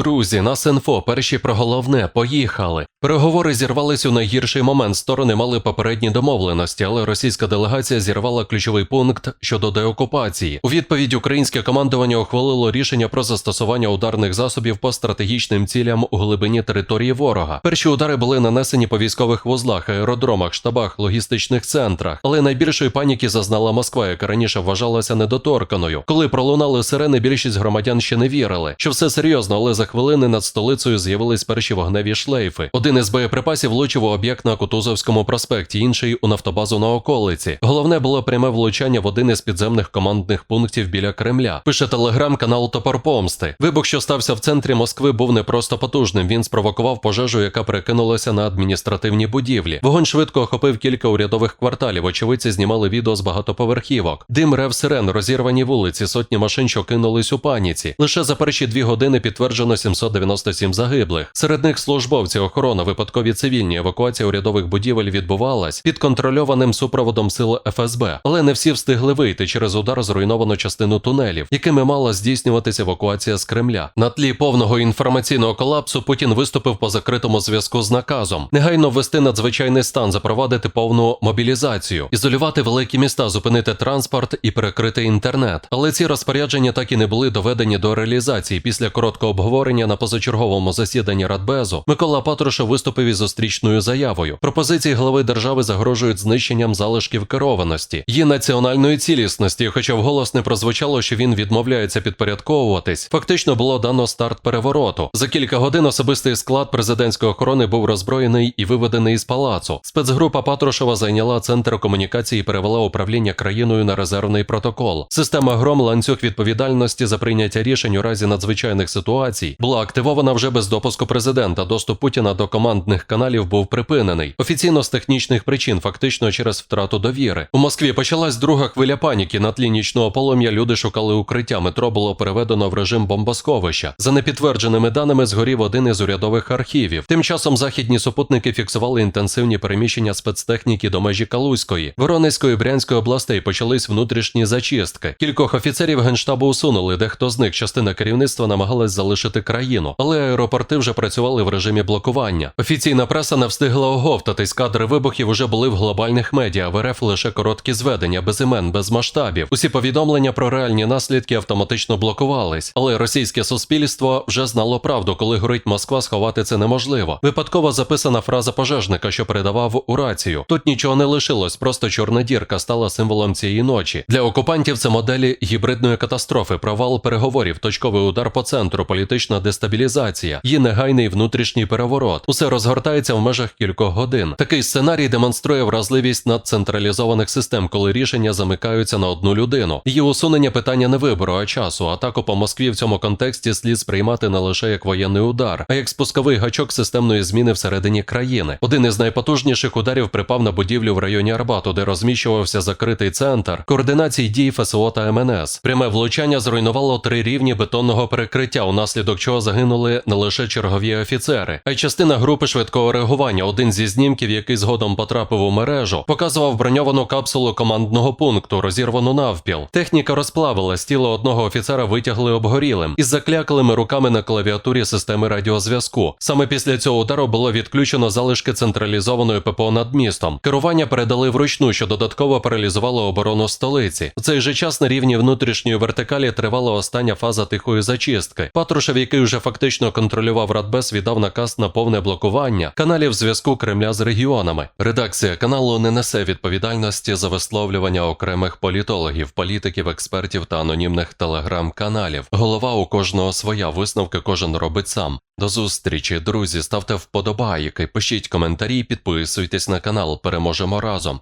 Друзі, нас інфо, перші про головне, поїхали. Переговори зірвались у найгірший момент. Сторони мали попередні домовленості, але російська делегація зірвала ключовий пункт щодо деокупації. У відповідь українське командування ухвалило рішення про застосування ударних засобів по стратегічним цілям у глибині території ворога. Перші удари були нанесені по військових вузлах, аеродромах, штабах, логістичних центрах. Але найбільшої паніки зазнала Москва, яка раніше вважалася недоторканою. Коли пролунали сирени, більшість громадян ще не вірили, що все серйозно, але хвилини над столицею з'явились перші вогневі шлейфи. Один із боєприпасів влучив у об'єкт на Кутузовському проспекті, інший у нафтобазу на околиці. Головне було пряме влучання в один із підземних командних пунктів біля Кремля. Пише телеграм-канал Топор Помсти. Вибух, що стався в центрі Москви, був не просто потужним. Він спровокував пожежу, яка перекинулася на адміністративні будівлі. Вогонь швидко охопив кілька урядових кварталів. Очевидці знімали відео з багатоповерхівок. Дим рев сирен, розірвані вулиці, сотні машин, що кинулись у паніці. Лише за перші дві години підтверджено 797 загиблих. Серед них службовці, охорона, випадкові цивільні. Евакуація урядових будівель відбувалась під контрольованим супроводом сил ФСБ. Але не всі встигли вийти через удар зруйновано частину тунелів, якими мала здійснюватися евакуація з Кремля. На тлі повного інформаційного колапсу Путін виступив по закритому зв'язку з наказом негайно ввести надзвичайний стан, запровадити повну мобілізацію, ізолювати великі міста, зупинити транспорт і перекрити інтернет. Але ці розпорядження так і не були доведені до реалізації. Після короткого обговорення на позачерговому засіданні Радбезу Микола Патрушев виступив із зустрічною заявою. Пропозиції глави держави загрожують знищенням залишків керованості, її національної цілісності. Хоча вголос не прозвучало, що він відмовляється підпорядковуватись, фактично було дано старт перевороту. За кілька годин особистий склад президентської охорони був роззброєний і виведений із палацу. Спецгрупа Патрушева зайняла центр комунікації і перевела управління країною на резервний протокол. Система гром ланцюг відповідальності за прийняття рішень у разі надзвичайних ситуацій була активована вже без допуску президента. Доступ Путіна до командних каналів був припинений. Офіційно з технічних причин, фактично через втрату довіри. У Москві почалась друга хвиля паніки. На тлі нічного полум'я люди шукали укриття. Метро було переведено в режим бомбосховища. За непідтвердженими даними згорів один із урядових архівів. Тим часом західні супутники фіксували інтенсивні переміщення спецтехніки до межі Калузької, Воронезької, Брянської областей почались внутрішні зачистки. Кількох офіцерів генштабу усунули, дехто з них частина керівництва намагалась залишити країну, але аеропорти вже працювали в режимі блокування. Офіційна преса не встигла оговтатись. Кадри вибухів уже були в глобальних медіа. В РФ лише короткі зведення, без імен, без масштабів. Усі повідомлення про реальні наслідки автоматично блокувались, але російське суспільство вже знало правду, коли горить Москва, сховати це неможливо. Випадково записана фраза пожежника, що передавав у рацію. Тут нічого не лишилось, просто чорна дірка стала символом цієї ночі. Для окупантів це моделі гібридної катастрофи, провал переговорів, точковий удар по центру, політична дестабілізація, її негайний внутрішній переворот. Усе розгортається в межах кількох годин. Такий сценарій демонструє вразливість надцентралізованих систем, коли рішення замикаються на одну людину. Її усунення питання не вибору, а часу. Атаку по Москві в цьому контексті слід сприймати не лише як воєнний удар, а як спусковий гачок системної зміни всередині країни. Один із найпотужніших ударів припав на будівлю в районі Арбату, де розміщувався закритий центр координації дій ФСО та МНС. Пряме влучання зруйнувало три рівні бетонного перекриття, унаслідок чого загинули не лише чергові офіцери, а й частина групи швидкого реагування. Один зі знімків, який згодом потрапив у мережу, показував броньовану капсулу командного пункту, розірвану навпіл. Техніка розплавилась, тіло одного офіцера витягли обгорілим із закляклими руками на клавіатурі системи радіозв'язку. Саме після цього удару було відключено залишки централізованої ППО над містом. Керування передали вручну, що додатково паралізувало оборону столиці. У цей же час на рівні внутрішньої вертикалі тривала остання фаза тихої зачистки. Патрушев, який вже фактично контролював Радбез, віддав наказ на повне блокування каналів зв'язку Кремля з регіонами. Редакція каналу не несе відповідальності за висловлювання окремих політологів, політиків, експертів та анонімних телеграм-каналів. Голова у кожного своя висновки кожен робить сам. До зустрічі, друзі. Ставте вподобайки, пишіть коментарі, підписуйтесь на канал. Переможемо разом.